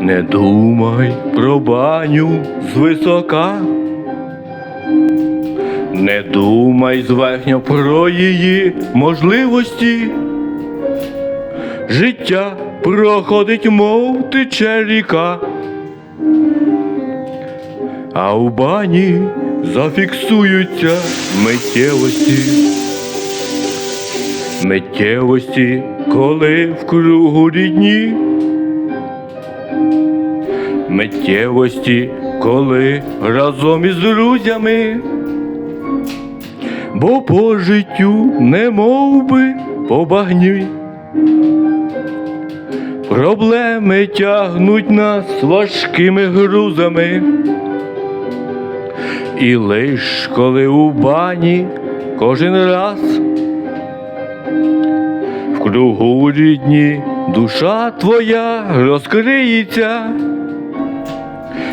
Не думай про баню звисока, не думай зверхньо про її можливості. Життя проходить, мов тече ріка, а у бані зафіксуються миттєвості. Миттєвості, коли в кругу рідні. Миттєвості, коли разом із друзями. Бо по життю не би по багні. Проблеми тягнуть нас важкими грузами. І лиш коли у бані кожен раз в кругу рідні душа твоя розкриється,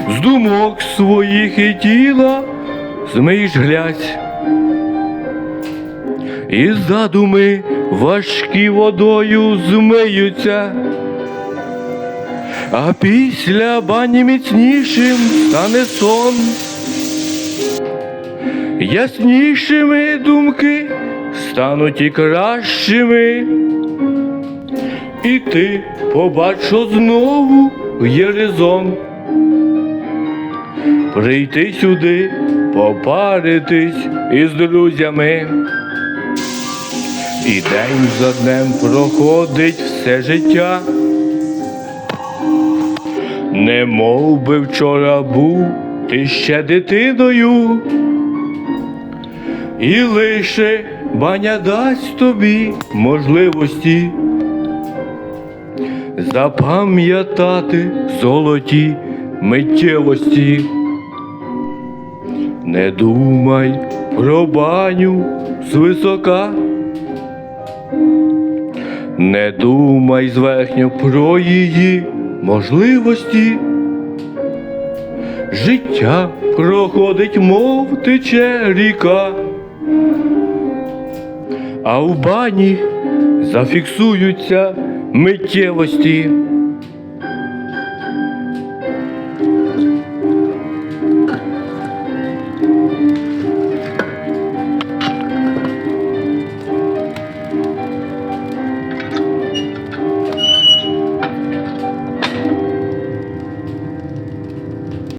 з думок своїх і тіла змиєш глядь. І задуми важкі водою змиються, а після бані міцнішим стане сон. Яснішими думки стануть і кращими, і ти побачиш знову є резон. Прийти сюди, попаритись із друзями. І день за днем проходить все життя. Не мов би вчора був ти ще дитиною. І лише баня дасть тобі можливості запам'ятати золоті миттєвості. Не думай про баню звисока, не думай зверхньо про її можливості. Життя проходить, мов тече ріка, а в бані зафіксуються миттєвості.